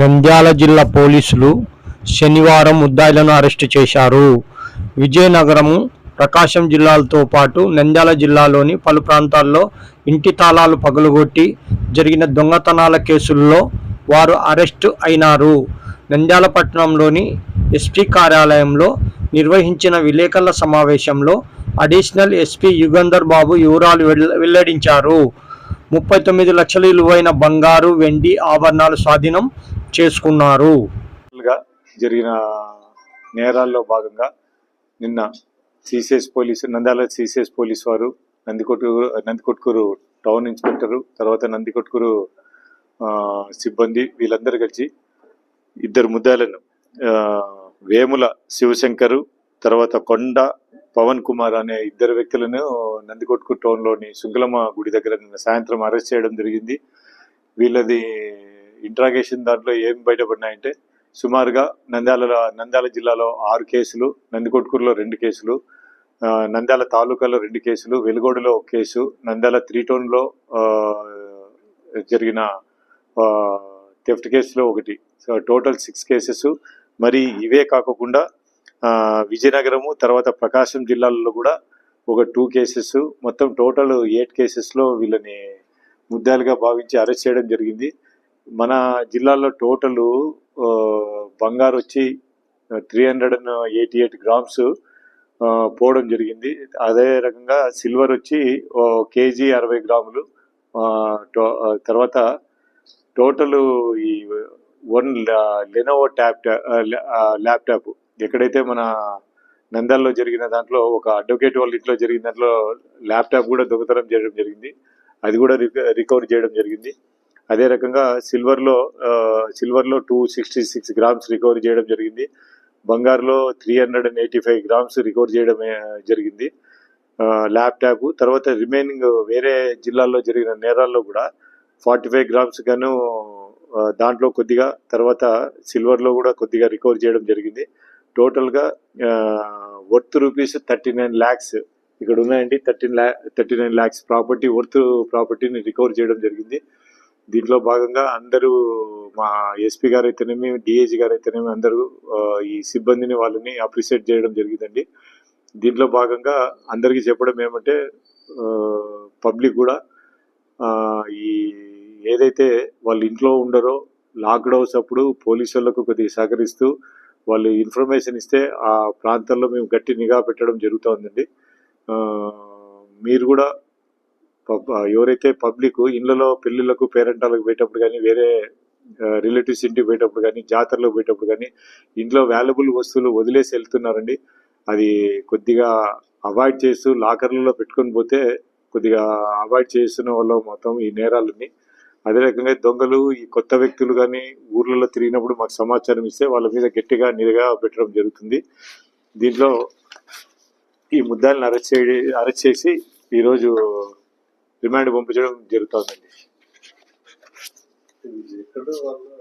నంద్యాల జిల్లా పోలీసులు శనివారం ముద్దాయిలను అరెస్టు చేశారు. విజయనగరం ప్రకాశం జిల్లాలతో పాటు నంద్యాల జిల్లాలోని పలు ప్రాంతాల్లో ఇంటి తాళాలు పగులగొట్టి జరిగిన దొంగతనాల కేసుల్లో వారు అరెస్టు అయినారు. నంద్యాల పట్టణంలోని ఎస్పీ కార్యాలయంలో నిర్వహించిన విలేకరుల సమావేశంలో అడిషనల్ ఎస్పీ యుగంధర్ బాబు వివరాలు వెల్లడించారు. ముప్పై తొమ్మిది లక్షల విలువైన బంగారు వెండి ఆభరణాలు స్వాధీనం చేసుకున్నారు. జరిగిన నేరాల్లో భాగంగా నిన్న CCS police Nandyal CCS police వారు నందికొట్కూరు నందికొట్కూరు టౌన్ ఇన్స్పెక్టరు తర్వాత నందికొట్కూరు సిబ్బంది వీళ్ళందరూ కలిసి ఇద్దరు ముద్దాలను వేముల శివశంకరు తర్వాత కొండ పవన్ కుమార్ అనే ఇద్దరు వ్యక్తులను నందికొట్కు టౌన్లోని శుంకులమ్మ గుడి దగ్గర నిన్న సాయంత్రం అరెస్ట్ చేయడం జరిగింది. వీళ్ళది ఇంట్రాగేషన్ దాంట్లో ఏం బయటపడినాయంటే సుమారుగా నంద్యాలలో నంద్యాల జిల్లాలో ఆరు కేసులు నందికొట్కూరులో రెండు కేసులు నంద్యాల తాలూకాలో రెండు కేసులు వెలుగోడులో ఒక కేసు నంద్యాల త్రీటోన్లో జరిగిన థెఫ్ట్ కేసులో ఒకటి. So total six cases. మరి ఇవే కాకుండా విజయనగరము తర్వాత ప్రకాశం జిల్లాల్లో కూడా ఒక టూ కేసెస్. మొత్తం టోటల్ ఎయిట్ కేసెస్లో వీళ్ళని ముద్దాలుగా భావించి అరెస్ట్ చేయడం జరిగింది. మన జిల్లాలో టోటల్ బంగారు వచ్చి three hundred and eighty eight grams పోవడం జరిగింది. అదే రకంగా సిల్వర్ వచ్చి కేజీ అరవై గ్రాములు. టో- తర్వాత టోటల్ ఈ వన్ లెనోవో ట్యాప్ ల్యాప్టాప్. ఎక్కడైతే మన నంద్యాలలో జరిగిన దాంట్లో ఒక అడ్వకేట్ వాళ్ళ ఇంట్లో జరిగిన దాంట్లో ల్యాప్టాప్ కూడా దొంగతనం చేయడం జరిగింది. అది కూడా రికవర్ చేయడం జరిగింది. అదే రకంగా సిల్వర్లో సిల్వర్లో two sixty six grams recover చేయడం జరిగింది. బంగారులో three hundred and eighty five grams recover చేయడం జరిగింది. ల్యాప్టాప్ తర్వాత రిమైనింగ్ వేరే జిల్లాల్లో జరిగిన నేరాల్లో కూడా ఫార్టీ ఫైవ్ గ్రామ్స్ గాను దాంట్లో కొద్దిగా తర్వాత సిల్వర్లో కూడా కొద్దిగా రికవర్ చేయడం జరిగింది. టోటల్గా worth rupees thirty nine lakhs ఇక్కడ ఉన్నాయండి. Thirteen ల్యా thirty nine lakhs property worth ప్రాపర్టీని రికవర్ చేయడం జరిగింది. దీంట్లో భాగంగా అందరూ మా ఎస్పీ గారు అయితేనేమి డిఏజీ గారు అయితేనేమి అందరూ ఈ సిబ్బందిని వాళ్ళని అప్రిషియేట్ చేయడం జరిగిందండి. దీంట్లో భాగంగా అందరికీ చెప్పడం ఏమంటే పబ్లిక్ కూడా ఈ ఏదైతే వాళ్ళు ఇంట్లో ఉండరో లాక్డౌన్స్ అప్పుడు పోలీసు వాళ్ళకు కొద్దిగా సహకరిస్తూ వాళ్ళు ఇన్ఫర్మేషన్ ఇస్తే ఆ ప్రాంతంలో మేము గట్టి నిఘా పెట్టడం జరుగుతోందండి. మీరు కూడా ఎవరైతే పబ్లిక్ ఇళ్ళలో పెళ్ళిళ్ళకు పేరెంటాలకు పోయేటప్పుడు కానీ వేరే రిలేటివ్స్ ఇంటికి పోయేటప్పుడు కానీ జాతరలకు పోయేటప్పుడు కానీ ఇంట్లో వాల్యుబుల్ వస్తువులు వదిలేసి వెళ్తున్నారండి. అది కొద్దిగా అవాయిడ్ చేస్తూ లాకర్లలో పెట్టుకొని పోతే కొద్దిగా అవాయిడ్ చేస్తున్న వాళ్ళు మొత్తం ఈ నేరాలని అదే రకంగా దొంగలు ఈ కొత్త వ్యక్తులు కానీ ఊర్లలో తిరిగినప్పుడు మాకు సమాచారం ఇస్తే వాళ్ళ మీద గట్టిగా నిఘా పెట్టడం జరుగుతుంది. దీంట్లో ఈ ముద్దాలను అరెస్ట్ చేయ అరెస్ట్ చేసి ఈరోజు రిమాండ్ పంపించడం జరుగుతుందండి. ఎక్కడ వాళ్ళు